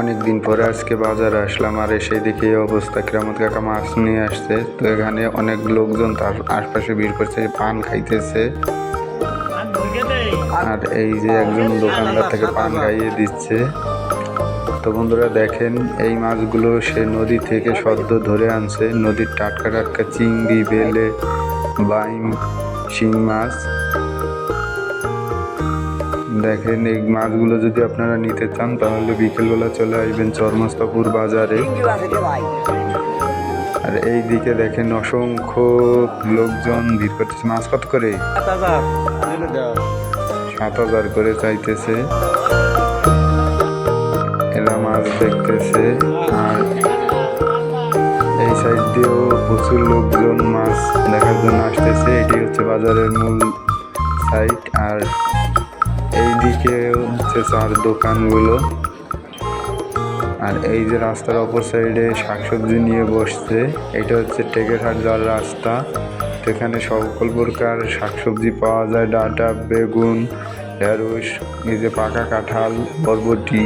অনেক দিন পরে আজকে বাজারে আসলাম আর এসে দেখি এই অবস্থা, কিরামত কাকা মাছ নিয়ে আসছে। তো এখানে অনেক লোকজন তার আশপাশে ভিড় করছে, পান খাইতেছে। আর এই যে একজন দোকানদার থেকে পান খাইয়ে দিচ্ছে। তো বন্ধুরা দেখেন, এই মাছগুলো সে নদী থেকে সদ্য ধরে আনছে। নদীর টাটকা টাটকা চিংড়ি, বেলে, বাইম, শিং মাছ। দেখেন, এই মাছগুলো যদি আপনারা নিতে চান, তাহলে বিকেলবেলা চলে আসবেন চরমস্তাপুর বাজারে। আর এই দিকে দেখেন অসংখ্য লোকজন, ভিড় করতেছে। মাছ কত করে? সাত হাজার করে চাইতেছে। এরা মাছ দেখতেছে। আর এই সাইড দিয়েও প্রচুর লোকজন মাছ দেখার জন্য আসতেছে। এটি হচ্ছে বাজারের মূল সাইট। আর দিকে হচ্ছে চার দোকানগুলো। আর এই যে রাস্তার অপর সাইডে শাকসবজি নিয়ে বসছে, এটা হচ্ছে টেকেরহাট যাওয়ার রাস্তা। তো এখানে সকল প্রকার শাকসবজি পাওয়া যায়, ডাটা, বেগুন, ঢেঁড়স, এই যে পাকা কাঁঠাল, বরবটি।